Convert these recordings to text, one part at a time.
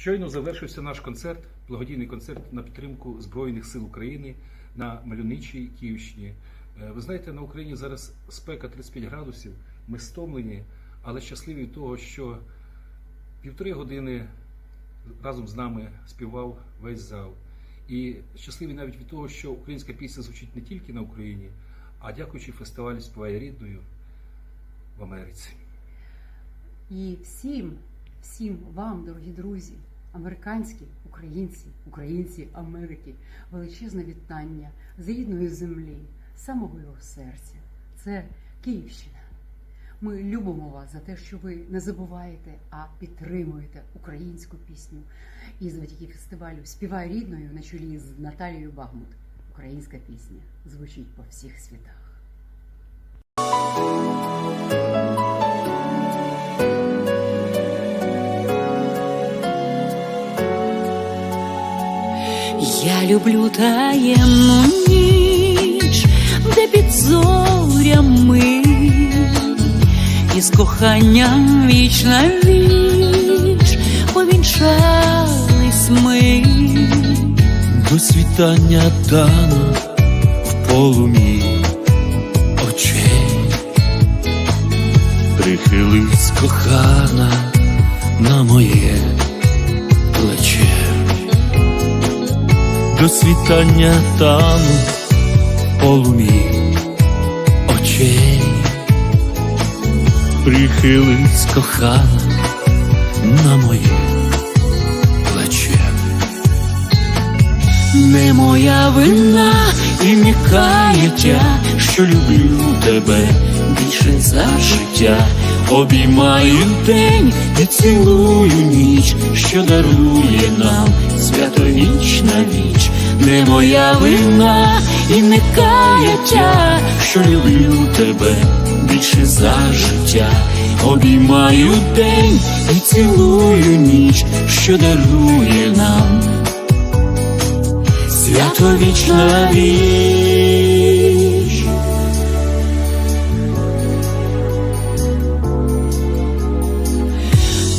Щойно завершився наш концерт, благодійний концерт на підтримку Збройних сил України на мальовничій Київщині. Е, Ви знаєте, на Україні зараз спека 35 градусів. Ми стомлені, але щасливі від того, що півтори години разом з нами співав весь зал. І щасливі навіть від того, що українська пісня звучить не тільки на Україні, а дякуючи фестивалю співає рідною в Америці. І всім, всім вам, дорогі друзі, американські, українці, українці Америки, величезне вітання з рідної землі, самого його серця. Це Київщина. Ми любимо вас за те, що ви не забуваєте, а підтримуєте українську пісню. І завдяки фестивалю Співай рідною на чолі з Наталією Багмут. Українська пісня звучить по всіх світах. Я люблю таємну ніч, де під зорями із коханням віч на віч повінчались ми. До світання дано в полумі очей, прихились кохана на моє до світання тану в полумі очей, прихились кохана на моє плече. Не моя вина і не каяття, що люблю тебе більше за життя. Обіймаю день і цілую ніч, що дарує нам святовічна віч. Не моя вина і не каяття, що люблю тебе більше за життя. Обіймаю день і цілую ніч, що дарує нам святовічна віч.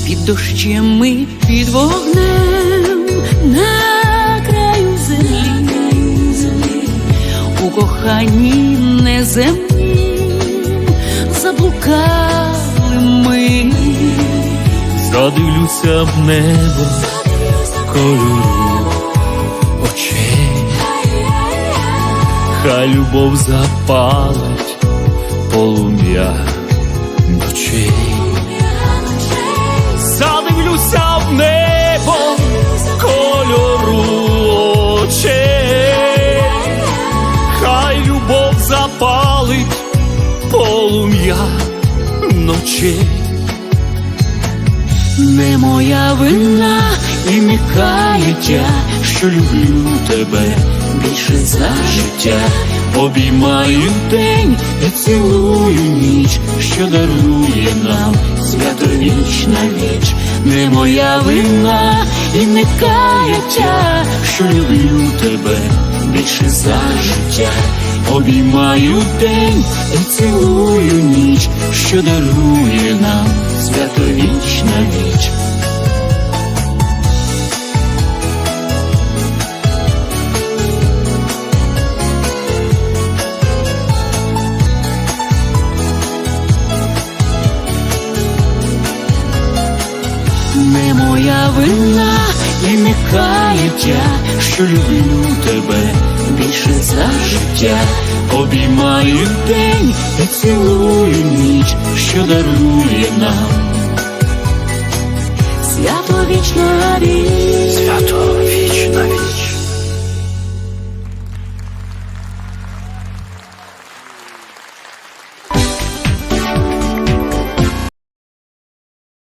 Під дощем ми під вогнем коханні неземнім заблукали ми. Задивлюся в небо кольору очей, хай любов запалить полум'я ночей. Ночей. Не моя вина і не каяття, що люблю тебе більше за життя. Обіймаю день і цілую ніч, що дарує нам святовічна віч. Не моя вина і не каяття, що люблю тебе більше за життя. Обіймаю день і цілую ніч, що дарує нам святовічна віч. Не моя вина і не каяття, що люблю тебе більше за життя. Обіймаю день і цілую ніч, що дарує нам свято вічна віч. Свято вічна віч.